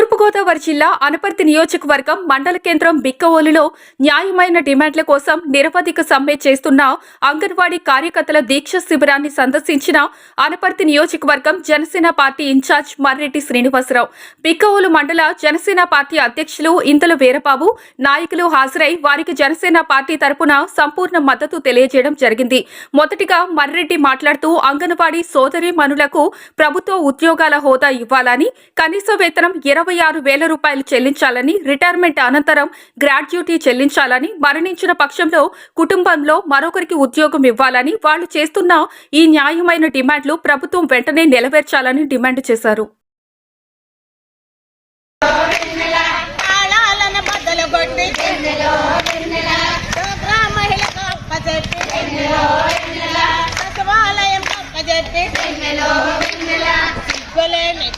Turpu Godavari జిల్లా అనపర్తి నియోజకవర్గం మండల కేంద్రం బిక్కవోలులో న్యాయమైన డిమాండ్ల కోసం నిరవధిక సమ్మె చేస్తున్న అంగన్వాడీ కార్యకర్తల దీక్ష శిబిరాన్ని సందర్శించిన అనపర్తి నియోజకవర్గం జనసేన పార్టీ ఇన్ఛార్జ్ మర్రెడ్డి శ్రీనివాసరావు. బిక్కవోలు మండల జనసేన పార్టీ అధ్యక్షులు ఇంతల వీరబాబు నాయకులు హాజరై వారికి జనసేన పార్టీ తరపున సంపూర్ణ మద్దతు తెలియజేయడం జరిగింది. మొదటిగా మర్రెడ్డి మాట్లాడుతూ అంగన్వాడీ సోదరి మనులకు ప్రభుత్వ ఉద్యోగాల హోదా ఇవ్వాలని కనీస వేతనం ఇరవై ఆరు వేల రూపాయలు చెల్లించాలని రిటైర్మెంట్ అనంతరం గ్రాడ్యుటీ చెల్లించాలని మరణించిన పక్షంలో కుటుంబంలో మరొకరికి ఉద్యోగం ఇవ్వాలని వాళ్ళు చేస్తున్న ఈ న్యాయమైన డిమాండ్లు ప్రభుత్వం వెంటనే నెరవేర్చాలని డిమాండ్ చేశారు. సచివాలయం సిగ్గులేని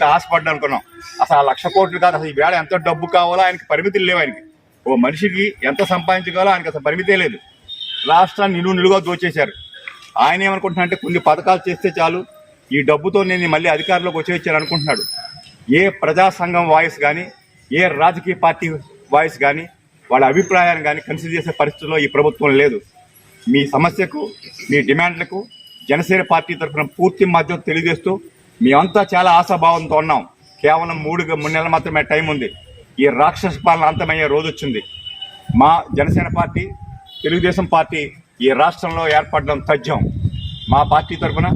ఎంత ఆశపడ్డా అనుకున్నాం. అసలు ఆ లక్ష కోట్లు కాదు అసలు ఈ వేళ ఎంత డబ్బు కావాలో ఆయనకి పరిమితులు లేవు ఆయనకి. ఓ మనిషికి ఎంత సంపాదించగలో ఆయనకి అసలు పరిమితే లేదు. రాష్ట్రాన్ని నిలువు నిలుగా దోచేశారు. ఆయన ఏమనుకుంటున్నా అంటే కొన్ని పథకాలు చేస్తే చాలు ఈ డబ్బుతో నేను మళ్ళీ అధికారంలోకి వచ్చేయచ్చాను అనుకుంటున్నాడు. ఏ ప్రజా సంఘం వాయిస్ కానీ ఏ రాజకీయ పార్టీ వాయిస్ కానీ వాళ్ళ అభిప్రాయాన్ని కానీ కన్సిడర్ చేసే పరిస్థితుల్లో ఈ ప్రభుత్వం లేదు. మీ సమస్యకు మీ డిమాండ్లకు జనసేన పార్టీ తరఫున పూర్తి మద్దతు తెలియజేస్తూ మేమంతా చాలా ఆశాభావంతో ఉన్నాం. కేవలం మూడు మూడు నెలలు మాత్రమే టైం ఉంది. ఈ రాక్షస పాలన అంతమయ్యే రోజు వచ్చింది మా జనసేన పార్టీ తెలుగుదేశం పార్టీ ఈ రాష్ట్రంలో ఏర్పడడం తథ్యం. మా పార్టీ తరఫున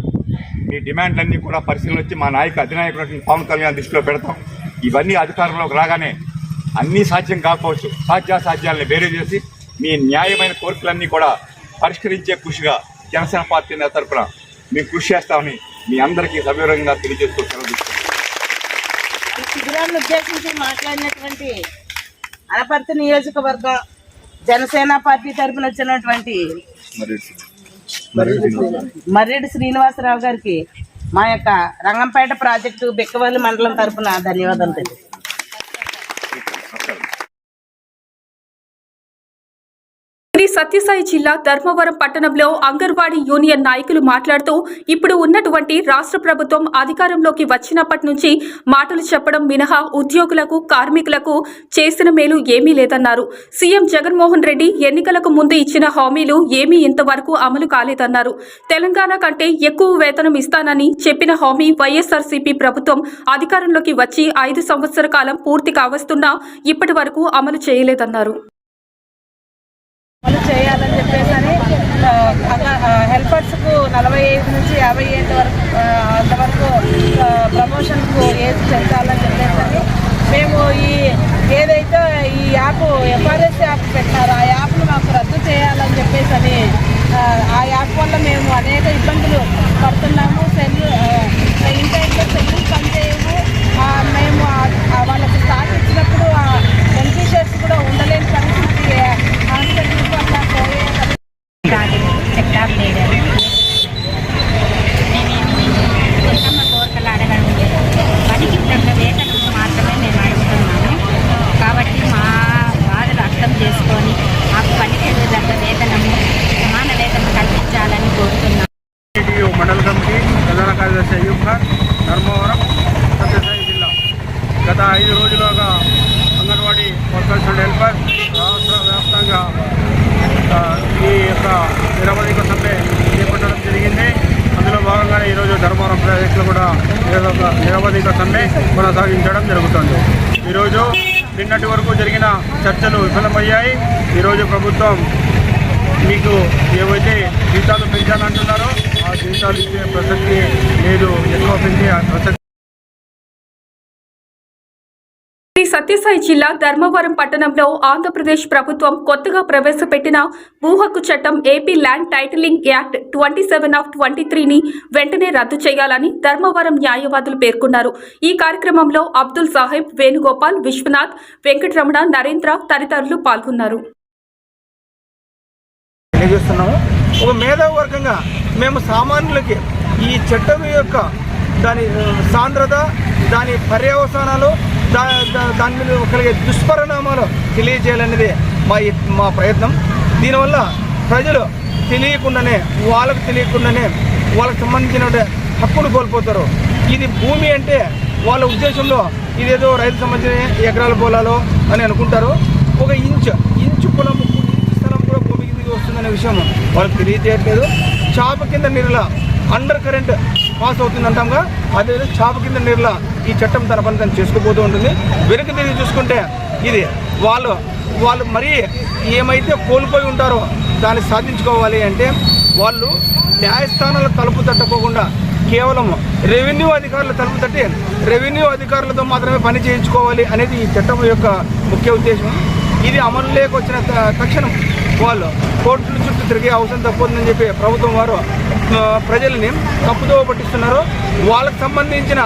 మీ డిమాండ్లన్నీ కూడా పరిశీలన వచ్చి మా నాయక అధినాయకుడు పవన్ కళ్యాణ్ దృష్టిలో పెడతాం. ఇవన్నీ అధికారంలోకి రాగానే అన్నీ సాధ్యం కాకపోవచ్చు. సాధ్యాసాధ్యాలని వేరే చేసి మీ న్యాయమైన కోరికలన్నీ కూడా పరిష్కరించే కృషిగా జనసేన పార్టీ నేత తరపున మేము కృషి చేస్తామని మీ అందరికీ సవివరంగా తెలియజేస్తూ శిబిరాన్ని ఉద్దేశించి మాట్లాడినటువంటి అనపర్తి నియోజకవర్గం జనసేన పార్టీ తరపున వచ్చినటువంటి మర్రెడ్డి శ్రీనివాసరావు గారికి మా యొక్క రంగంపేట ప్రాజెక్టు బెక్కవల్లి మండలం తరపున ధన్యవాదాలు తెలియజేస్తున్నాను. శ్రీ సత్యసాయి జిల్లా ధర్మవరం పట్టణంలో అంగన్వాడీ యూనియన్ నాయకులు మాట్లాడుతూ ఇప్పుడు ఉన్నటువంటి రాష్ట్ర ప్రభుత్వం అధికారంలోకి వచ్చినప్పటి నుంచి మాటలు చెప్పడం మినహా ఉద్యోగులకు కార్మికులకు చేసిన మేలు ఏమీ లేదన్నారు. సీఎం జగన్మోహన్ రెడ్డి ఎన్నికలకు ముందు ఇచ్చిన హామీలు ఏమీ ఇంతవరకు అమలు కాలేదన్నారు. తెలంగాణ కంటే ఎక్కువ వేతనం ఇస్తానని చెప్పిన హామీ వైఎస్ఆర్సీపీ ప్రభుత్వం అధికారంలోకి వచ్చి ఐదు సంవత్సర కాలం పూర్తి కావస్తున్నా ఇప్పటి వరకు అమలు చేయలేదన్నారు. అమలు చేయాలని చెప్పేసి అని హెల్పర్స్కు నలభై ఐదు నుంచి యాభై ఏళ్ళ వరకు అంతవరకు ప్రమోషన్కు ఏజ్ పెంచాలని చెప్పేసి మేము ఈ ఏదైతే ఈ యాప్ ఎఫ్ఆర్ఎస్ యాప్ పెట్టారో ఆ యాప్ను మాకు రద్దు చేయాలని చెప్పేసి అని ఆ, యాప్ వల్ల మేము అనేక ఇబ్బందులు పడుతున్నాము. సెల్ ఇంటర్నెట్లో సెల్లులు పనిచేయవు ఆ, మేము ఆ- ఆ వాళ్ళకి స్టార్ట్ ఇచ్చినప్పుడు బెనిఫిషియర్స్ కూడా ఉండలేని పరిస్థితి హాస్పిటల్ వల్ల పోయే కాదు సెక్టార్ లీడర్ మేమేమి కొత్తమ్మ కోరికలు అడగడం లేదు పనికి తగ్గ వేతనం మాత్రమే మేము అడుగుతున్నాము కాబట్టి మా బాధలు అర్థం చేసుకొని మాకు పనికి తగ్గ వేతనము సమాన వేతనం కల్పించాలని కోరుతున్నాము టీటీయూ మండల కమిటీ ప్రధాన కార్యదర్శి అయ్యూబ్ ఖాన్ ధర్మవరం సత్యసాయి జిల్లా గత ఐదు రోజులుగా అంగన్వాడీ వర్కర్స్ అండ్ హెల్పర్ రాష్ట్ర వ్యాప్తంగా ఆ, ఈ యొక్క నిరవధిక సమ్మె చేపట్టడం జరిగింది అందులో భాగంగానే ఈరోజు ధర్మవరం ప్రాజెక్టులో కూడా నిరవ- నిరవధిక సమ్మె కొనసాగించడం జరుగుతుంది ఈరోజు నిన్నటి వరకు జరిగిన చర్చలు విఫలమయ్యాయి ఈరోజు ప్రభుత్వం మీకు ఏవైతే జీతాలు పెంచాలంటున్నారో ఆ జీతాలు ఇచ్చే ప్రసక్తి లేదు. ఎక్కువ పెంచే ప్రసక్తి శ్రీ సత్యసాయి జిల్లా ధర్మవరం పట్టణంలో ఆంధ్రప్రదేశ్ ప్రభుత్వం కొత్తగా ప్రవేశపెట్టిన భూ హక్కు చట్టం AP land titling act twenty seven of twenty త్రీని వెంటనే రద్దు చేయాలని ధర్మవరం న్యాయవాదులు పేర్కొన్నారు. ఈ కార్యక్రమంలో అబ్దుల్ సాహెబ్ వేణుగోపాల్ విశ్వనాథ్ వెంకటరమణ నరేంద్ర తదితరులు పాల్గొన్నారు. తెలియజేస్తున్నాము ఒక మేధావర్గంగా మేము సామాన్యులకి ఈ చట్టం యొక్క దాని సాంద్రత దాని పర్యవసానాలు దా దా- దాని మీద కలిగే దుష్పరిణామాలు తెలియజేయాలనేది మా మా ప్రయత్నం. దీనివల్ల ప్రజలు తెలియకుండానే వాళ్ళకు తెలియకుండానే వాళ్ళకు సంబంధించిన హక్కును కోల్పోతారు. ఇది భూమి అంటే వాళ్ళ ఉద్దేశంలో ఇదేదో రైతు సంబంధించిన ఎకరాల పొలాలు అని అనుకుంటారు. ఒక ఇంచ్ ఇంచు పొలం ఇంచు స్థలం కూడా భూమి కిందకి వస్తుందనే విషయం వాళ్ళకి తెలియజేయట్లేదు. చాప కింద నీరులా అండర్ కరెంట్ పాస్ అవుతుంది అంటాంగా. అదే చాప కింద నీరులా ఈ చట్టం తన పని తను చేసుకుపోతూ ఉంటుంది. వెనక్కి తిరిగి చూసుకుంటే ఇది వాళ్ళు వాళ్ళు మరీ ఏమైతే కోల్పోయి ఉంటారో దాన్ని సాధించుకోవాలి అంటే వాళ్ళు న్యాయస్థానాల తలుపు తట్టకోకుండా కేవలం రెవెన్యూ అధికారుల తలుపు తట్టి రెవెన్యూ అధికారులతో మాత్రమే పని చేయించుకోవాలి అనేది ఈ చట్టం యొక్క ముఖ్య ఉద్దేశం. ఇది అమలులోకి వచ్చిన త- తక్షణం వాళ్ళు కోర్టుల చుట్టూ తిరిగే అవసరం తప్పుందని చెప్పి ప్రభుత్వం వారు ప్రజల్ని తప్పుదోవ పట్టిస్తున్నారు. వాళ్ళకు సంబంధించిన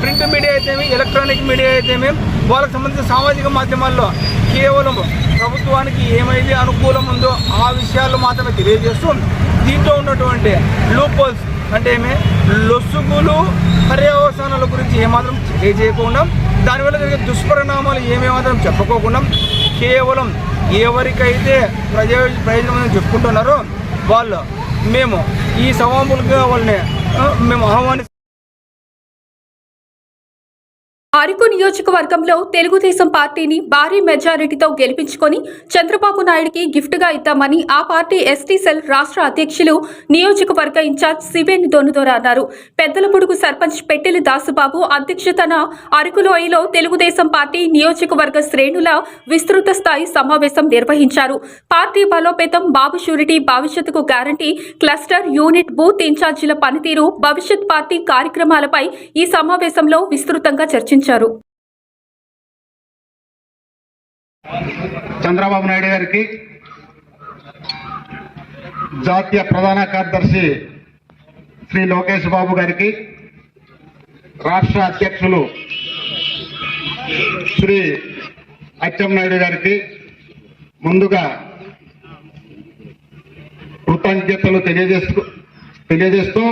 ప్రింట్ మీడియా అయితేమి ఎలక్ట్రానిక్ మీడియా అయితేమి వాళ్ళకి సంబంధించిన సామాజిక మాధ్యమాల్లో కేవలం ప్రభుత్వానికి ఏమైతే అనుకూలం ఉందో ఆ విషయాలు మాత్రమే తెలియజేస్తూ దీంట్లో ఉన్నటువంటి లూపోల్స్ అంటే ఏమి లొసుగులు పర్యవసానాల గురించి ఏమాత్రం తెలియజేయకుండా దానివల్ల జరిగే దుష్పరిణామాలు ఏమేమాత్రం చెప్పుకోకుండా కేవలం ఎవరికైతే ప్రజ ప్రయోజనం చెప్పుకుంటున్నారో వాళ్ళు మేము ఈ సవాములుగా వాళ్ళని మేము ఆహ్వాని అరకు నియోజకవర్గంలో తెలుగుదేశం పార్టీని భారీ మెజారిటీతో గెలిపించుకొని చంద్రబాబు నాయుడికి గిఫ్ట్గా ఇద్దామని ఆ పార్టీ ఎస్టీ సెల్ రాష్ట్ర అధ్యక్షులు నియోజకవర్గ ఇన్ఛార్జ్ సివేని దొన్నుదొర అన్నారు. పెద్దల పొడుగు సర్పంచ్ పెట్టెలి దాసుబాబు అధ్యక్షతన అరకులోయలో తెలుగుదేశం పార్టీ నియోజకవర్గ శ్రేణుల విస్తృత స్థాయి సమావేశం నిర్వహించారు. పార్టీ బలోపేతం బాబు షూరిటీ భవిష్యత్తుకు గ్యారంటీ క్లస్టర్ యూనిట్ బూత్ ఇన్ఛార్జీల పనితీరు భవిష్యత్ పార్టీ కార్యక్రమాలపై ఈ సమావేశంలో విస్తృతంగా చర్చించారు. చంద్రబాబు నాయుడు గారికి జాతీయ ప్రధాన కార్యదర్శి శ్రీ లోకేష్ బాబు గారికి రాష్ట్ర అధ్యక్షులు శ్రీ అచ్చెన్నాయుడు గారికి ముందుగా కృతజ్ఞతలు తెలియజేస్తూ తెలియజేస్తూ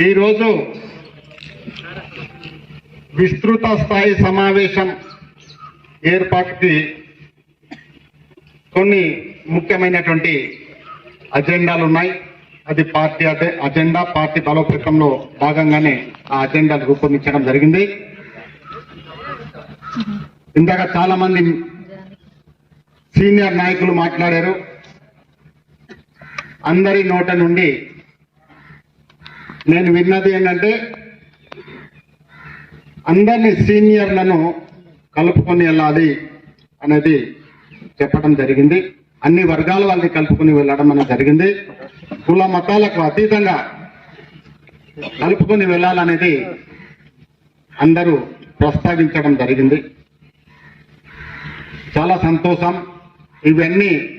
ఈరోజు విస్తృత స్థాయి సమావేశం ఏర్పాటుకి కొన్ని ముఖ్యమైనటువంటి అజెండాలు ఉన్నాయి అది పార్టీ అదే అజెండా పార్టీ బలోపేతంలో భాగంగానే ఆ అజెండాలు రూపొందించడం జరిగింది. ఇందాక చాలా మంది సీనియర్ నాయకులు మాట్లాడారు. అందరి నోట నుండి నేను విన్నది ఏంటంటే అందరినీ సీనియర్లను కలుపుకొని వెళ్ళాలి అనేది చెప్పడం జరిగింది. అన్ని వర్గాల వాళ్ళని కలుపుకొని వెళ్ళడం అనేది జరిగింది. కుల మతాలకు అతీతంగా కలుపుకొని వెళ్ళాలనేది అందరూ ప్రస్తావించడం జరిగింది. చాలా సంతోషం. ఇవన్నీ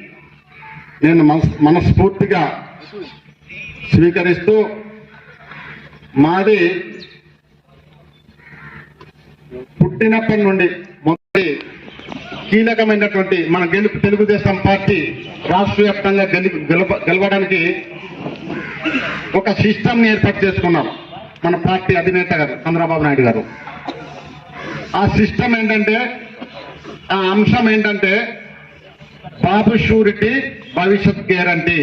నేను మనస్- మనస్ఫూర్తిగా స్వీకరిస్తూ మాది పుట్టినప్పటి నుండి మొదటి కీలకమైనటువంటి మన గెలుపు తెలుగుదేశం పార్టీ రాష్ట్ర వ్యాప్తంగా గెలుపు గెలవడానికి ఒక సిస్టమ్ ఏర్పాటు చేసుకున్నాం మన పార్టీ అధినేత గారు చంద్రబాబు నాయుడు గారు. ఆ సిస్టమ్ ఏంటంటే ఆ అంశం ఏంటంటే బాబు షూరిటీ భవిష్యత్ గ్యారంటీ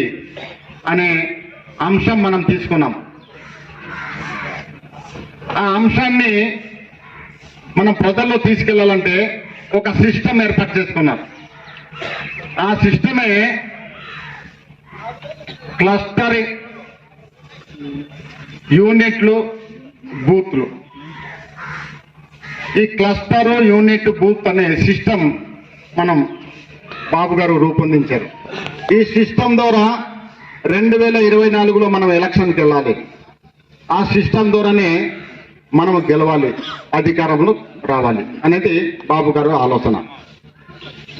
అనే అంశం మనం తీసుకున్నాం. ఆ అంశాన్ని మనం ప్రజల్లో తీసుకెళ్ళాలంటే ఒక సిస్టమ్ ఏర్పాటు చేసుకున్నారు. ఆ సిస్టమే క్లస్టర్ యూనిట్లు బూత్లు. ఈ క్లస్టర్ యూనిట్ బూత్ అనే సిస్టమ్ మనం బాబు గారు రూపొందించారు. ఈ సిస్టమ్ ద్వారా రెండు వేల ఇరవై నాలుగులో మనం ఎలక్షన్కి వెళ్ళాలి. ఆ సిస్టమ్ ద్వారానే మనం గెలవాలి అధికారంలో రావాలి అనేది బాబు గారు ఆలోచన.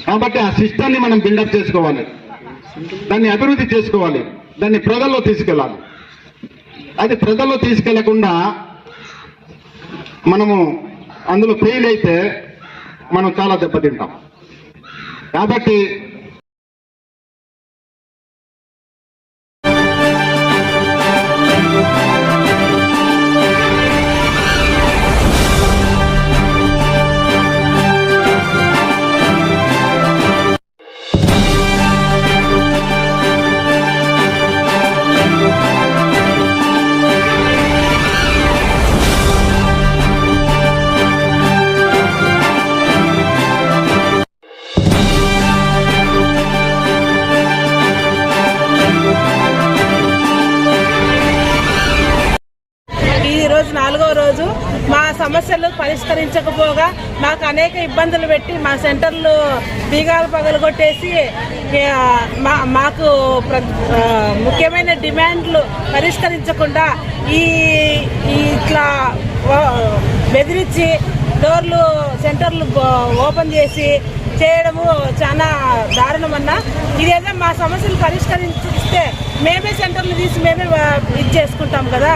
కాబట్టి ఆ సిస్టాన్ని మనం బిల్డప్ చేసుకోవాలి. దాన్ని అభివృద్ధి చేసుకోవాలి. దాన్ని ప్రజల్లో తీసుకెళ్ళాలి. అది ప్రజల్లో తీసుకెళ్ళకుండా మనము అందులో ఫెయిల్ అయితే మనం చాలా దెబ్బతింటాం. కాబట్టి ఇబ్బందులు పెట్టి మా సెంటర్లు బీగాలు పగలగొట్టేసి కొట్టేసి మా మాకు ముఖ్యమైన డిమాండ్లు పరిష్కరించకుండా ఈ ఇట్లా బెదిరించి డోర్లు సెంటర్లు ఓపెన్ చేసి చేయడము చాలా దారుణమన్నా. ఇదేదో మా సమస్యలు పరిష్కరిస్తే మేమే సెంటర్లు తీసి మేమే ఇది చేసుకుంటాం కదా.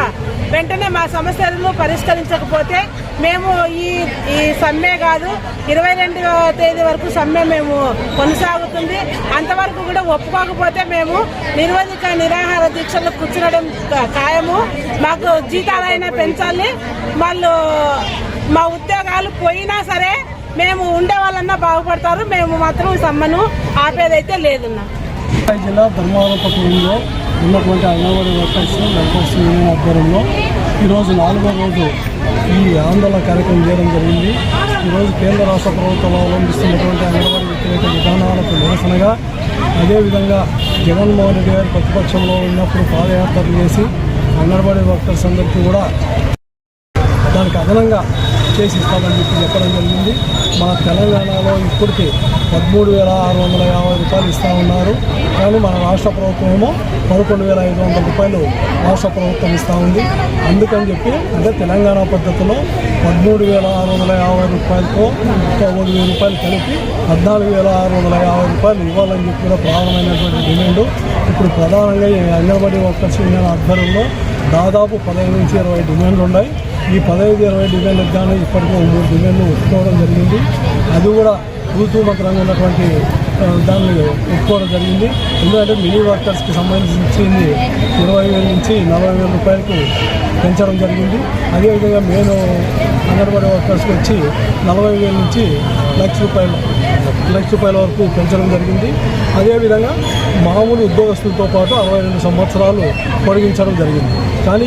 వెంటనే మా సమస్యలను పరిష్కరించకపోతే మేము ఈ ఈ సమ్మె కాదు ఇరవై రెండవ తేదీ వరకు సమ్మె మేము కొనసాగుతుంది. అంతవరకు కూడా ఒప్పుకోకపోతే మేము నిరోధిక నిరాహార దీక్షలు కూర్చునడం ఖాయము. మాకు జీతాలైనా పెంచాలి. వాళ్ళు మా ఉద్యోగాలు పోయినా సరే మేము ఉండే వాళ్ళన్నా బాగుపడతారు. మేము మాత్రం సమ్మను ఆపేదైతే లేదన్నా. జిల్లా ధర్మవరం పట్టణంలో ఉన్నటువంటి అంగన్వాడీ వర్కర్స్ వర్కర్స్ యూనియన్ ఆధ్వర్యంలో ఈరోజు నాలుగో రోజు ఈ ఆందోళన కార్యక్రమం చేయడం జరిగింది. ఈరోజు కేంద్ర రాష్ట్ర ప్రభుత్వాలు అవలంబిస్తున్నటువంటి అంగన్వాడీ వ్యతిరేక విధానాలకు నిరసనగా అదేవిధంగా జగన్మోహన్ రెడ్డి గారు ప్రతిపక్షంలో ఉన్నప్పుడు పాదయాత్రలు చేసి అంగన్వాడీ వర్కర్స్ అందరికీ కూడా దానికి అదనంగా చేసి ఇస్తామని చెప్పి చెప్పడం జరిగింది. మన తెలంగాణలో ఇప్పటికీ పదమూడు వేల ఆరు వందల యాభై రూపాయలు ఇస్తా ఉన్నారు. కానీ మన రాష్ట్ర ప్రభుత్వం ఏమో పదకొండు వేల ఐదు వందల రూపాయలు రాష్ట్ర ప్రభుత్వం ఇస్తూ ఉంది. అందుకని చెప్పి అంటే తెలంగాణ పద్ధతిలో పదమూడు వేల ఆరు వందల యాభై రూపాయలతో ఇంకా మూడు వేల రూపాయలు కలిపి పద్నాలుగు వేల ఆరు వందల యాభై రూపాయలు ఇవ్వాలని చెప్పి కూడా ప్రారంభమైనటువంటి డిమాండ్. ఇప్పుడు ప్రధానంగా ఈ అంగన్వాడీ వర్కర్స్ యూనియన్ ఆధ్వర్యంలో దాదాపు పదహైదు నుంచి ఇరవై డిమాండ్లు ఉన్నాయి. ఈ పదహైదు ఇరవై డిమాండ్లకు కానీ ఇప్పటికే మూడు డిమాండ్లు ఒప్పుకోవడం జరిగింది. అది కూడా ఋతుమకరంగా ఉన్నటువంటి దాన్ని ఒప్పుకోవడం జరిగింది. ఎందుకంటే మినీ వర్కర్స్కి సంబంధించింది ఇరవై వేల నుంచి నలభై వేల రూపాయలకు పెంచడం జరిగింది. అదేవిధంగా నేను అంగన్వాడీ వర్కర్స్కి వచ్చి నలభై వేల నుంచి లక్ష రూపాయలు లక్ష రూపాయల వరకు పెంచడం జరిగింది. అదేవిధంగా మామూలు ఉద్యోగస్తులతో పాటు అరవై రెండు సంవత్సరాలు పొడిగించడం జరిగింది. కానీ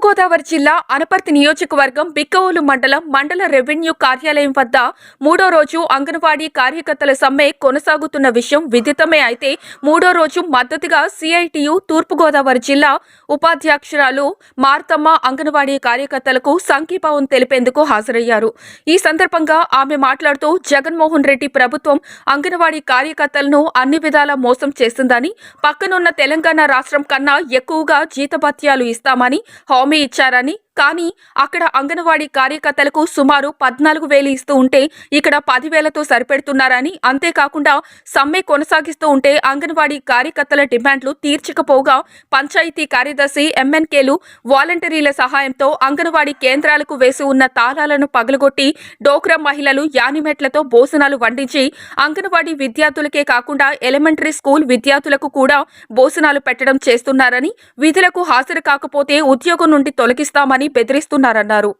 తూర్పుగోదావరి జిల్లా అనపర్తి నియోజకవర్గం బిక్కవోలు మండలం మండల రెవెన్యూ కార్యాలయం వద్ద మూడో రోజు అంగన్వాడీ కార్యకర్తల సమ్మె కొనసాగుతున్న విషయం విదితమే అయితే మూడో రోజు మద్దతుగా సిఐటియు తూర్పుగోదావరి జిల్లా ఉపాధ్యక్షురాలు మార్తమ్మ అంగన్వాడీ కార్యకర్తలకు సంఘీభావం తెలిపేందుకు హాజరయ్యారు. ఈ సందర్భంగా ఆమె మాట్లాడుతూ జగన్మోహన్ రెడ్డి ప్రభుత్వం అంగన్వాడీ కార్యకర్తలను అన్ని విధాలా మోసం చేస్తుందని పక్కనున్న తెలంగాణ రాష్ట్రం కన్నా ఎక్కువగా జీతభత్యాలు ఇస్తామని హామీ ఇచ్చారని కానీ అక్కడ అంగన్వాడీ కార్యకర్తలకు సుమారు పద్నాలుగు వేలు ఇస్తూ ఉంటే ఇక్కడ పదివేలతో సరిపెడుతున్నారని. అంతేకాకుండా సమ్మె కొనసాగిస్తూ ఉంటే అంగన్వాడీ కార్యకర్తల డిమాండ్లు తీర్చకపోగా పంచాయతీ కార్యదర్శి ఎంఎన్కేలు వాలంటీర్ల సహాయంతో అంగన్వాడీ కేంద్రాలకు వేసి ఉన్న తాళాలను పగలగొట్టి డోక్రా మహిళలు యానిమెట్లతో భోజనాలు వండించి అంగన్వాడీ విద్యార్థులకే కాకుండా ఎలిమెంటరీ స్కూల్ విద్యార్థులకు కూడా భోజనాలు పెట్టడం చేస్తున్నారని. విధులకు హాజరు కాకపోతే ఉద్యోగం నుండి తొలగిస్తామని బెదిరిస్తున్నారన్నారు.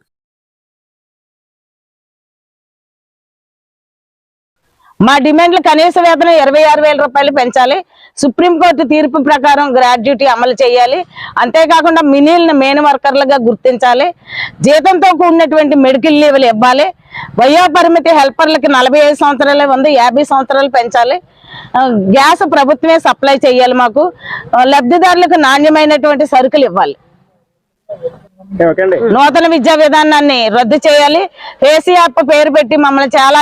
మా డిమాండ్లు కనీస వేతనం ఇరవై ఆరు వేల రూపాయలు పెంచాలి. సుప్రీంకోర్టు తీర్పు ప్రకారం గ్రాడ్యుటీ అమలు చేయాలి. అంతేకాకుండా మినీల్ని మెయిన్ వర్కర్లుగా గుర్తించాలి. జీతంతో కూడినటువంటి మెడికల్ లీవ్లు ఇవ్వాలి. వయో పరిమితి హెల్పర్లకి నలభై ఐదు సంవత్సరాలే ఉంది యాభై సంవత్సరాలు పెంచాలి. గ్యాస్ ప్రభుత్వమే సప్లై చేయాలి మాకు. లబ్ధిదారులకు నాణ్యమైనటువంటి సరుకులు ఇవ్వాలి. నూతన విద్యా విధానాన్ని రద్దు చేయాలి. కేసీఆర్ యాప్ పేరు పెట్టి మమ్మల్ని చాలా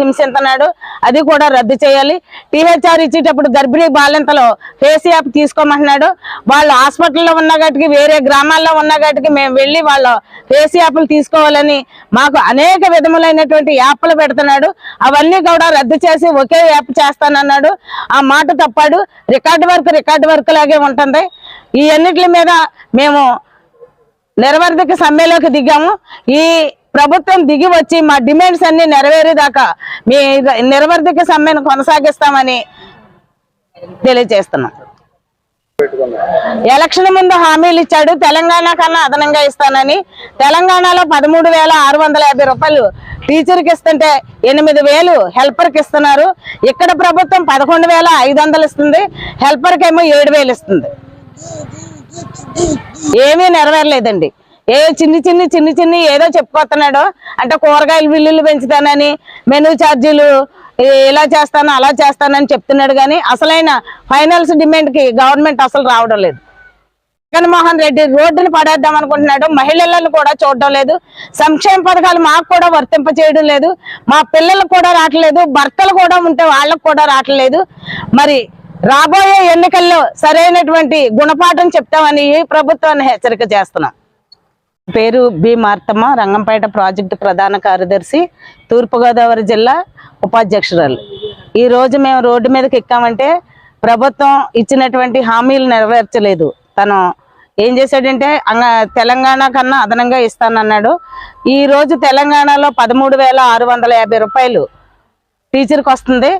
హింసిస్తున్నాడు అది కూడా రద్దు చేయాలి. టీహెచ్ఆర్ ఇచ్చేటప్పుడు గర్భిణీ బాలింతలో కేసీఆర్ యాప్ తీసుకోమంటున్నాడు. వాళ్ళు హాస్పిటల్లో ఉన్న వేరే గ్రామాల్లో ఉన్న గట్టుకి మేము వెళ్ళి వాళ్ళ కేసీఆర్లు తీసుకోవాలని మాకు అనేక విధములైనటువంటి యాప్లు పెడుతున్నాడు. అవన్నీ కూడా రద్దు చేసి ఒకే యాప్ చేస్తానన్నాడు. ఆ మాట తప్పాడు. రికార్డు వర్క్ రికార్డు వర్క్ లాగే ఉంటుంది. ఈ అన్నిటి మీద మేము నిర్వర్ధక సమ్మెలోకి దిగాము. ఈ ప్రభుత్వం దిగి వచ్చి మా డిమాండ్స్ అన్ని నెరవేరేదాకా మీ నిర్వర్ధక సమ్మెను కొనసాగిస్తామని తెలియజేస్తున్నాం. ఎలక్షన్ ముందు హామీలు ఇచ్చాడు. తెలంగాణ కన్నా అదనంగా ఇస్తానని. తెలంగాణలో పదమూడు వేల ఆరు వందల యాభై రూపాయలు టీచర్కి ఇస్తుంటే ఎనిమిది వేలు హెల్పర్కి ఇస్తున్నారు. ఇక్కడ ప్రభుత్వం పదకొండు వేల ఐదు వందలు ఇస్తుంది. హెల్పర్కి ఏమో ఏడు వేలు ఇస్తుంది. ఏమీ నెరవేరలేదండి. ఏ చిన్ని చిన్ని చిన్ని చిన్ని ఏదో చెప్పుకొస్తున్నాడు అంటే కూరగాయల బిల్లులు పెంచుతానని మెనూ ఛార్జీలు ఇలా చేస్తాను అలా చేస్తానని చెప్తున్నాడు కానీ అసలైన ఫైనల్స్ డిమాండ్కి గవర్నమెంట్ అసలు రావడం లేదు. జగన్మోహన్ రెడ్డి రోడ్డుని పడేద్దాం అనుకుంటున్నాడు మహిళలను కూడా చూడడం లేదు సంక్షేమ పథకాలు మాకు కూడా వర్తింప చేయడం లేదు మా పిల్లలకు కూడా రావట్లేదు భర్తలు కూడా ఉంటే వాళ్ళకు కూడా రావట్లేదు. మరి రాబోయే ఎన్నికల్లో సరైనటువంటి గుణపాఠం చెప్తామని ఈ ప్రభుత్వాన్ని హెచ్చరిక చేస్తున్నాం. పేరు బి మార్తమ్మ రంగంపేట ప్రాజెక్టు ప్రధాన కార్యదర్శి తూర్పుగోదావరి జిల్లా ఉపాధ్యక్షురాలు. ఈ రోజు మేము రోడ్డు మీదకి ఎక్కామంటే ప్రభుత్వం ఇచ్చినటువంటి హామీలు నెరవేర్చలేదు. తను ఏం చేశాడంటే అంగ తెలంగాణ కన్నా అదనంగా ఇస్తానన్నాడు. ఈ రోజు తెలంగాణలో పదమూడు వేల ఆరు వందల యాభై రూపాయలు టీచర్కి వస్తుంది.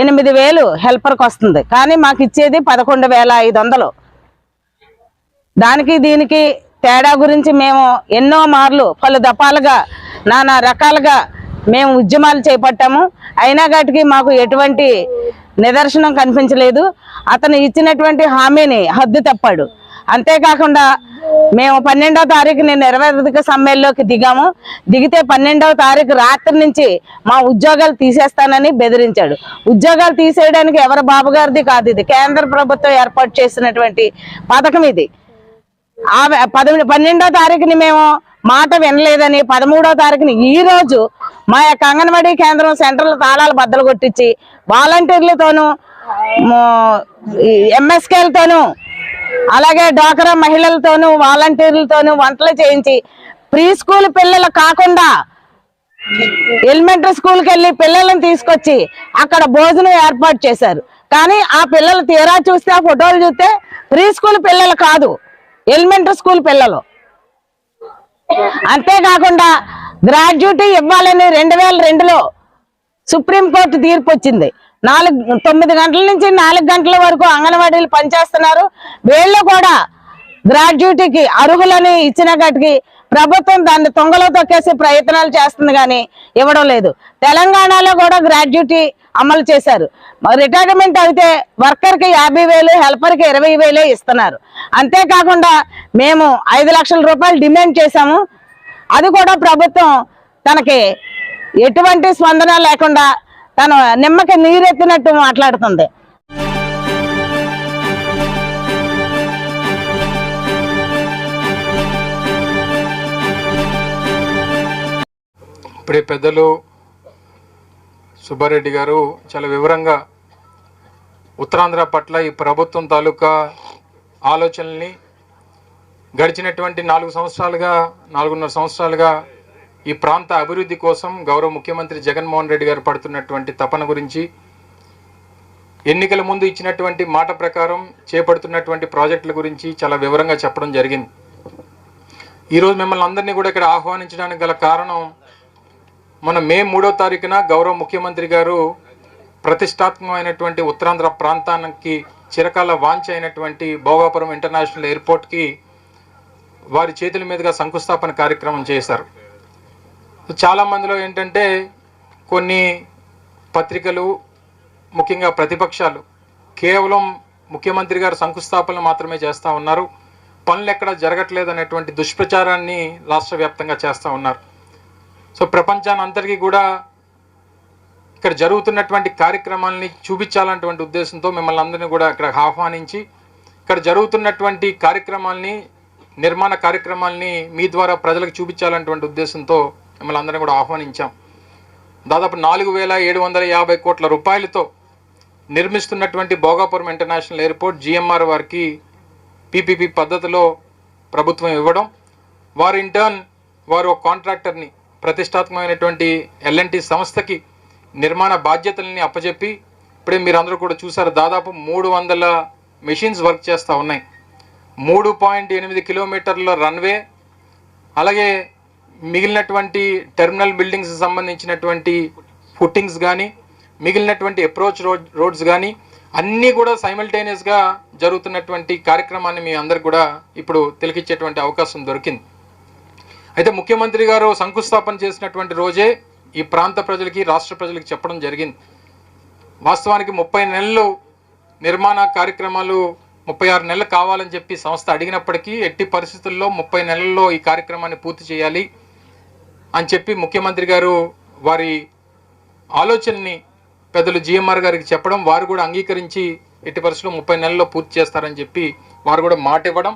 ఎనిమిది వేలు హెల్పర్కి వస్తుంది. కానీ మాకు ఇచ్చేది పదకొండు వేల ఐదు వందలు. దానికి దీనికి తేడా గురించి మేము ఎన్నో మార్లు పలు దఫాలుగా నానా రకాలుగా మేము ఉద్యమాలు చేపట్టాము. అయినా గాటికి మాకు ఎటువంటి నిదర్శనం కనిపించలేదు. అతను ఇచ్చినటువంటి హామీని హద్దు తప్పాడు. అంతేకాకుండా మేము పన్నెండవ తారీఖుని నెరవేర్చక సమ్మెల్లోకి దిగాము. దిగితే పన్నెండవ తారీఖు రాత్రి నుంచి మా ఉద్యోగాలు తీసేస్తానని బెదిరించాడు. ఉద్యోగాలు తీసేయడానికి ఎవరి బాబు గారిది కాదు ఇది. కేంద్ర ప్రభుత్వం ఏర్పాటు చేసినటువంటి పథకం ఇది. ఆ పదమూడు పన్నెండో తారీఖుని మేము మాట వినలేదని పదమూడో తారీఖుని ఈ రోజు మా యొక్క అంగన్వాడీ కేంద్రం సెంట్రల్ తాళాలు బద్దలు కొట్టించి వాలంటీర్లతోనూ ఎంఎస్కేలతోనూ అలాగే డ్వాక్రా మహిళలతోనూ వాలంటీర్లతోనూ వంటలు చేయించి ప్రీ స్కూల్ పిల్లలు కాకుండా ఎలిమెంటరీ స్కూల్కి వెళ్ళి పిల్లలను తీసుకొచ్చి అక్కడ భోజనం ఏర్పాటు చేశారు. కానీ ఆ పిల్లలు తీరా చూస్తే ఆ ఫోటోలు చూస్తే ప్రీ స్కూల్ పిల్లలు కాదు ఎలిమెంటరీ స్కూల్ పిల్లలు. అంతేకాకుండా గ్రాడ్యుయేటీ ఇవ్వాలని రెండు వేల రెండులో సుప్రీంకోర్టు తీర్పు వచ్చింది. నాలుగు తొమ్మిది గంటల నుంచి నాలుగు గంటల వరకు అంగన్వాడీలు పనిచేస్తున్నారు. వీళ్ళు కూడా గ్రాడ్యుయేటీకి అర్హులని ఇచ్చిన గట్టికి ప్రభుత్వం దాన్ని తొంగలో తొక్కేసే ప్రయత్నాలు చేస్తుంది కానీ ఇవ్వడం లేదు. తెలంగాణలో కూడా గ్రాడ్యుయేటీ అమలు చేశారు. రిటైర్మెంట్ అయితే వర్కర్కి యాభై వేలు హెల్పర్కి ఇరవై వేలే ఇస్తున్నారు. అంతేకాకుండా మేము ఐదు లక్షల రూపాయలు డిమాండ్ చేశాము. అది కూడా ప్రభుత్వం తనకి ఎటువంటి స్పందన లేకుండా తను నిమ్మకి నీరెత్తినట్టు మాట్లాడుతుంది. ఇప్పుడే పెద్దలు సుబ్బారెడ్డి గారు చాలా వివరంగా ఉత్తరాంధ్ర పట్ల ఈ ప్రభుత్వం తాలూకా ఆలోచనల్ని గడిచినటువంటి నాలుగు సంవత్సరాలుగా నాలుగున్నర సంవత్సరాలుగా ఈ ప్రాంత అభివృద్ధి కోసం గౌరవ ముఖ్యమంత్రి జగన్మోహన్ రెడ్డి గారు పడుతున్నటువంటి తపన గురించి ఎన్నికల ముందు ఇచ్చినటువంటి మాట ప్రకారం చేపడుతున్నటువంటి ప్రాజెక్టుల గురించి చాలా వివరంగా చెప్పడం జరిగింది. ఈరోజు మిమ్మల్ని అందరినీ కూడా ఇక్కడ ఆహ్వానించడానికి గల కారణం మన మే మూడో తారీఖున గౌరవ ముఖ్యమంత్రి గారు ప్రతిష్టాత్మకమైనటువంటి ఉత్తరాంధ్ర ప్రాంతానికి చిరకాల వాంఛ అయినటువంటి భోగాపురం ఇంటర్నేషనల్ ఎయిర్పోర్ట్కి వారి చేతుల మీదుగా శంకుస్థాపన కార్యక్రమం చేశారు. చాలా మందిలో ఏంటంటే కొన్ని పత్రికలు ముఖ్యంగా ప్రతిపక్షాలు కేవలం ముఖ్యమంత్రి గారు శంకుస్థాపన మాత్రమే చేస్తూ ఉన్నారు. పనులు ఎక్కడ జరగట్లేదు అనేటువంటి దుష్ప్రచారాన్ని రాష్ట్ర వ్యాప్తంగా చేస్తూ ఉన్నారు. సో ప్రపంచాన్ని అందరికీ కూడా ఇక్కడ జరుగుతున్నటువంటి కార్యక్రమాలని చూపించాలన్నటువంటి ఉద్దేశంతో మిమ్మల్ని అందరినీ కూడా ఇక్కడ ఆహ్వానించి ఇక్కడ జరుగుతున్నటువంటి కార్యక్రమాల్ని నిర్మాణ కార్యక్రమాల్ని మీ ద్వారా ప్రజలకు చూపించాలన్నటువంటి ఉద్దేశంతో మిమ్మల్ని అందరినీ కూడా ఆహ్వానించాం. దాదాపు నాలుగు వేల ఏడు వందల యాభై కోట్ల రూపాయలతో నిర్మిస్తున్నటువంటి భోగాపురం ఇంటర్నేషనల్ ఎయిర్పోర్ట్ జిఎంఆర్ వారికి పీపీపీ పద్ధతిలో ప్రభుత్వం ఇవ్వడం వారు ఇంటర్న్ వారు ఒక కాంట్రాక్టర్ని ప్రతిష్టాత్మకమైనటువంటి ఎల్ఎన్టీ సంస్థకి నిర్మాణ బాధ్యతల్ని అప్పచెప్పి ఇప్పుడే మీరు అందరూ కూడా చూసారు దాదాపు మూడు వందల మెషిన్స్ వర్క్ చేస్తూ ఉన్నాయి. మూడు పాయింట్ ఎనిమిది కిలోమీటర్ల రన్వే అలాగే మిగిలినటువంటి టెర్మినల్ బిల్డింగ్స్ సంబంధించినటువంటి ఫుట్టింగ్స్ కానీ మిగిలినటువంటి అప్రోచ్ రోడ్ రోడ్స్ కానీ అన్నీ కూడా సైమల్టేనియస్గా జరుగుతున్నటువంటి కార్యక్రమాన్ని మీ అందరికి కూడా ఇప్పుడు తెలికిచ్చేటువంటి అవకాశం దొరికింది. అయితే ముఖ్యమంత్రి గారు శంకుస్థాపన చేసినటువంటి రోజే ఈ ప్రాంత ప్రజలకి రాష్ట్ర ప్రజలకి చెప్పడం జరిగింది. వాస్తవానికి ముప్పై నెలలు నిర్మాణ కార్యక్రమాలు ముప్పై ఆరు నెలలు కావాలని చెప్పి సంస్థ అడిగినప్పటికీ ఎట్టి పరిస్థితుల్లో ముప్పై నెలల్లో ఈ కార్యక్రమాన్ని పూర్తి చేయాలి. అని చెప్పి ముఖ్యమంత్రి గారు వారి ఆలోచనని పెద్దలు జిఎంఆర్ గారికి చెప్పడం వారు కూడా అంగీకరించి ఎట్టి పరిస్థితుల్లో ముప్పై నెలల్లో పూర్తి చేస్తారని చెప్పి వారు కూడా మాట ఇవ్వడం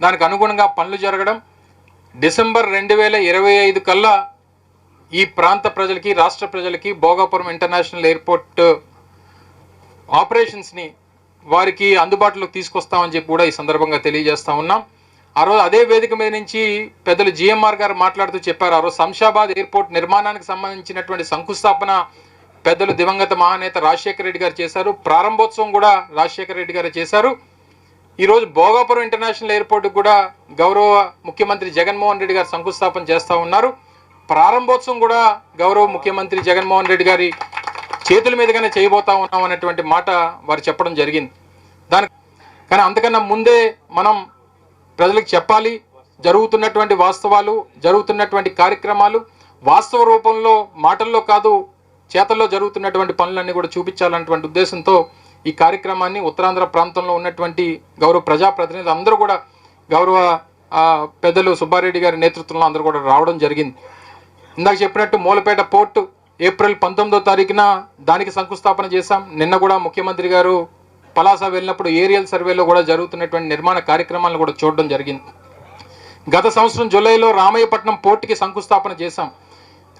దానికి అనుగుణంగా పనులు జరగడం. డిసెంబర్ రెండు వేల ఇరవై ఐదు కల్లా ఈ ప్రాంత ప్రజలకి రాష్ట్ర ప్రజలకి భోగాపురం ఇంటర్నేషనల్ ఎయిర్పోర్ట్ ఆపరేషన్స్ని వారికి అందుబాటులోకి తీసుకొస్తామని చెప్పి కూడా ఈ సందర్భంగా తెలియజేస్తా ఉన్నాం. ఆ రోజు అదే వేదిక మీద నుంచి పెద్దలు జిఎంఆర్ గారు మాట్లాడుతూ చెప్పారు. ఆ రోజు శంషాబాద్ ఎయిర్పోర్ట్ నిర్మాణానికి సంబంధించినటువంటి శంకుస్థాపన పెద్దలు దివంగత మహానేత రాజశేఖర రెడ్డి గారు చేశారు. ప్రారంభోత్సవం కూడా రాజశేఖర రెడ్డి గారు చేశారు. ఈరోజు భోగాపురం ఇంటర్నేషనల్ ఎయిర్పోర్ట్ కూడా గౌరవ ముఖ్యమంత్రి జగన్మోహన్ రెడ్డి గారు శంకుస్థాపన చేస్తూ ఉన్నారు. ప్రారంభోత్సవం కూడా గౌరవ ముఖ్యమంత్రి జగన్మోహన్ రెడ్డి గారి చేతుల మీదుగానే చేయబోతా ఉన్నాం అనేటువంటి మాట వారు చెప్పడం జరిగింది. దాని కానీ అంతకన్నా ముందే మనం ప్రజలకు చెప్పాలి. జరుగుతున్నటువంటి వాస్తవాలు జరుగుతున్నటువంటి కార్యక్రమాలు వాస్తవ రూపంలో మాటల్లో కాదు చేతల్లో జరుగుతున్నటువంటి పనులన్నీ కూడా చూపించాలన్నటువంటి ఉద్దేశంతో ఈ కార్యక్రమాన్ని ఉత్తరాంధ్ర ప్రాంతంలో ఉన్నటువంటి గౌరవ ప్రజాప్రతినిధులు అందరూ కూడా గౌరవ పెద్దలు సుబ్బారెడ్డి గారి నేతృత్వంలో అందరూ కూడా రావడం జరిగింది. ఇందాక చెప్పినట్టు మూలపేట పోర్టు ఏప్రిల్ పంతొమ్మిదో తారీఖున దానికి శంకుస్థాపన చేశాం. నిన్న కూడా ముఖ్యమంత్రి గారు పలాస వెళ్ళినప్పుడు ఏరియల్ సర్వేలో కూడా జరుగుతున్నటువంటి నిర్మాణ కార్యక్రమాలను కూడా చూడడం జరిగింది. గత సంవత్సరం జూలైలో రామయ్యపట్నం పోర్టుకి శంకుస్థాపన చేశాం.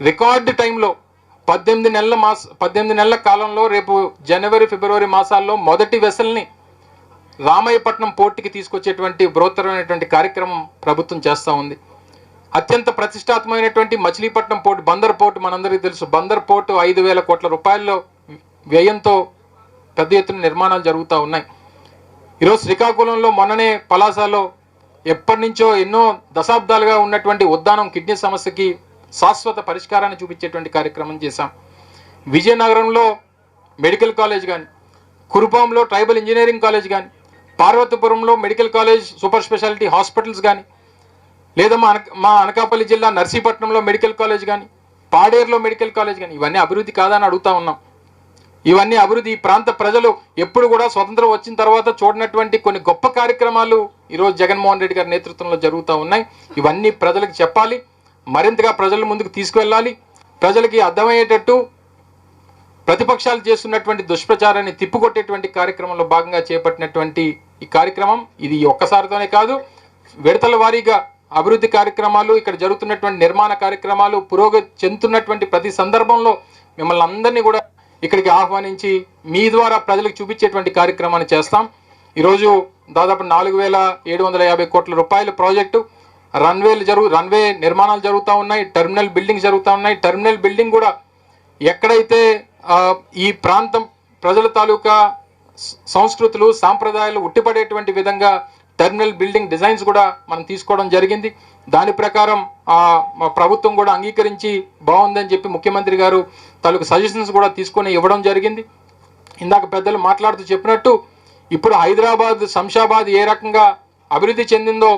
రికార్డు టైంలో పద్దెనిమిది నెలల మాస పద్దెనిమిది నెలల కాలంలో రేపు జనవరి ఫిబ్రవరి మాసాల్లో మొదటి వెసల్ని రామయ్యపట్నం పోర్టుకి తీసుకొచ్చేటువంటి బృహత్తరమైనటువంటి కార్యక్రమం ప్రభుత్వం చేస్తూ ఉంది. అత్యంత ప్రతిష్టాత్మకమైనటువంటి మచిలీపట్నం పోర్టు బందర్ పోర్టు మనందరికీ తెలుసు. బందర్ పోర్టు ఐదు వేల కోట్ల రూపాయల్లో వ్యయంతో పెద్ద ఎత్తున నిర్మాణాలు జరుగుతూ ఉన్నాయి. ఈరోజు శ్రీకాకుళంలో మొన్ననే పలాసలో ఎప్పటి నుంచో ఎన్నో దశాబ్దాలుగా ఉన్నటువంటి ఉద్దానం కిడ్నీ సమస్యకి శాశ్వత పరిష్కారాన్ని చూపించేటువంటి కార్యక్రమం చేశాం. విజయనగరంలో మెడికల్ కాలేజ్ కానీ కురుపాంలో ట్రైబల్ ఇంజనీరింగ్ కాలేజ్ కానీ పార్వతీపురంలో medical college super speciality hospitals కానీ లేదా మా మా అనకాపల్లి జిల్లా నర్సీపట్నంలో మెడికల్ కాలేజ్ కానీ పాడేరులో మెడికల్ కాలేజ్ కానీ ఇవన్నీ అభివృద్ధి కాదని అడుగుతా ఉన్నాం. ఇవన్నీ అభివృద్ధి ఈ ప్రాంత ప్రజలు ఎప్పుడు కూడా స్వతంత్రం వచ్చిన తర్వాత చూడనటువంటి కొన్ని గొప్ప కార్యక్రమాలు ఈరోజు జగన్మోహన్ రెడ్డి గారి నేతృత్వంలో జరుగుతూ ఉన్నాయి. ఇవన్నీ ప్రజలకు చెప్పాలి. మరింతగా ప్రజల ముందుకు తీసుకువెళ్ళాలి. ప్రజలకి అర్థమయ్యేటట్టు ప్రతిపక్షాలు చేస్తున్నటువంటి దుష్ప్రచారాన్ని తిప్పుకొట్టేటువంటి కార్యక్రమంలో భాగంగా చేపట్టినటువంటి ఈ కార్యక్రమం ఇది ఒక్కసారితోనే కాదు. విడతల వారీగా అభివృద్ధి కార్యక్రమాలు ఇక్కడ జరుగుతున్నటువంటి నిర్మాణ కార్యక్రమాలు పురోగతి చెందుతున్నటువంటి ప్రతి సందర్భంలో మిమ్మల్ని అందరినీ కూడా ఇక్కడికి ఆహ్వానించి మీ ద్వారా ప్రజలకు చూపించేటువంటి కార్యక్రమాన్ని చేస్తాం. ఈరోజు దాదాపు నాలుగు వేల ఏడు వందల యాభై కోట్ల రూపాయల ప్రాజెక్టు. రన్వేలు జరుగు రన్వే నిర్మాణాలు జరుగుతూ ఉన్నాయి. టెర్మినల్ బిల్డింగ్ జరుగుతూ ఉన్నాయి. టెర్మినల్ బిల్డింగ్ కూడా ఎక్కడైతే ఈ ప్రాంతం ప్రజల తాలూకా సంస్కృతులు సాంప్రదాయాలు ఉట్టిపడేటువంటి విధంగా టెర్మినల్ బిల్డింగ్ డిజైన్స్ కూడా మనం తీసుకోవడం జరిగింది. దాని ప్రకారం ప్రభుత్వం కూడా అంగీకరించి బాగుందని చెప్పి ముఖ్యమంత్రి గారు తాలూకు సజెషన్స్ కూడా తీసుకొని ఇవ్వడం జరిగింది. ఇందాక పెద్దలు మాట్లాడుతూ చెప్పినట్టు ఇప్పుడు హైదరాబాద్ శంషాబాద్ ఏ రకంగా అభివృద్ధి చెందిందో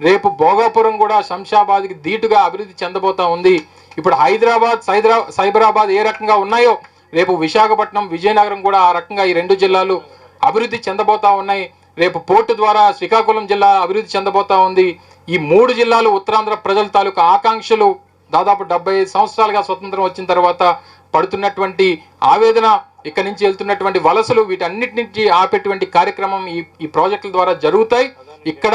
రేపు భోగాపురం కూడా శంషాబాద్కి ధీటుగా అభివృద్ధి చెందబోతా ఉంది. ఇప్పుడు హైదరాబాద్ సైదరా సైబరాబాద్ ఏ రకంగా ఉన్నాయో రేపు విశాఖపట్నం విజయనగరం కూడా ఆ రకంగా ఈ రెండు జిల్లాలు అభివృద్ధి చెందబోతా ఉన్నాయి. రేపు పోర్టు ద్వారా శ్రీకాకుళం జిల్లా అభివృద్ధి చెందబోతా ఉంది. ఈ మూడు జిల్లాలు ఉత్తరాంధ్ర ప్రజల తాలూకా ఆకాంక్షలు దాదాపు డెబ్బై ఐదు సంవత్సరాలుగా స్వతంత్రం వచ్చిన తర్వాత పడుతున్నటువంటి ఆవేదన ఇక్కడ నుంచి వెళ్తున్నటువంటి వలసలు వీటన్నిటి నుంచి ఆపేటువంటి కార్యక్రమం ఈ ఈ ప్రాజెక్టుల ద్వారా జరుగుతాయి. ఇక్కడ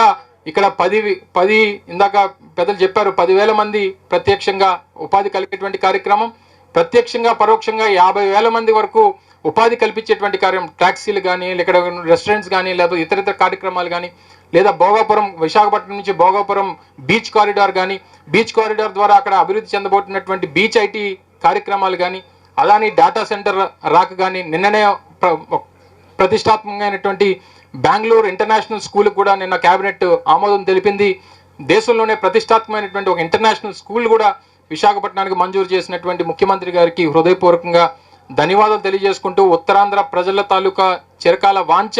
ఇక్కడ పది పది ఇందాక పెద్దలు చెప్పారు పదివేల మంది ప్రత్యక్షంగా ఉపాధి కలిగేటువంటి కార్యక్రమం. ప్రత్యక్షంగా పరోక్షంగా యాభై వేల మంది వరకు ఉపాధి కల్పించేటువంటి కార్యం ట్యాక్సీలు కానీ ఇక్కడ రెస్టారెంట్స్ కానీ లేకపోతే ఇతర ఇతర కార్యక్రమాలు కానీ లేదా భోగాపురం విశాఖపట్నం నుంచి భోగాపురం బీచ్ కారిడార్ కానీ బీచ్ కారిడార్ ద్వారా అక్కడ అభివృద్ధి చెందబోతున్నటువంటి బీచ్ ఐటీ కార్యక్రమాలు కానీ అలానే డేటా సెంటర్ రాక కానీ నిన్ననే ప్రతిష్టాత్మకమైనటువంటి బెంగళూరు ఇంటర్నేషనల్ స్కూల్ కూడా నిన్న కేబినెట్ ఆమోదం తెలిపింది. దేశంలోనే ప్రతిష్టాత్మకమైనటువంటి ఒక ఇంటర్నేషనల్ స్కూల్ కూడా విశాఖపట్నానికి మంజూరు చేసినటువంటి ముఖ్యమంత్రి గారికి హృదయపూర్వకంగా ధన్యవాదాలు తెలియజేసుకుంటూ ఉత్తరాంధ్ర ప్రజల తాలూకా చిరకాల వాంఛ.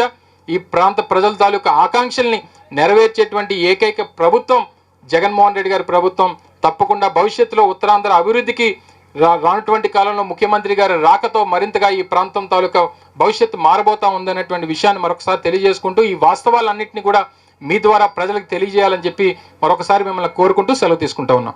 ఈ ప్రాంత ప్రజల తాలూకా ఆకాంక్షల్ని నెరవేర్చేటువంటి ఏకైక ప్రభుత్వం జగన్మోహన్ రెడ్డి గారి ప్రభుత్వం. తప్పకుండా భవిష్యత్తులో ఉత్తరాంధ్ర అభివృద్ధికి రా- రానటువంటి కాలంలో ముఖ్యమంత్రి గారి రాకతో మరింతగా ఈ ప్రాంతం తాలూకా భవిష్యత్తు మారబోతా ఉందనేటువంటి విషయాన్ని మరొకసారి తెలియజేసుకుంటూ ఈ వాస్తవాలన్నింటినీ కూడా మీ ద్వారా ప్రజలకు తెలియజేయాలని చెప్పి మరొకసారి మిమ్మల్ని కోరుకుంటూ సెలవు తీసుకుంటా ఉన్నాం.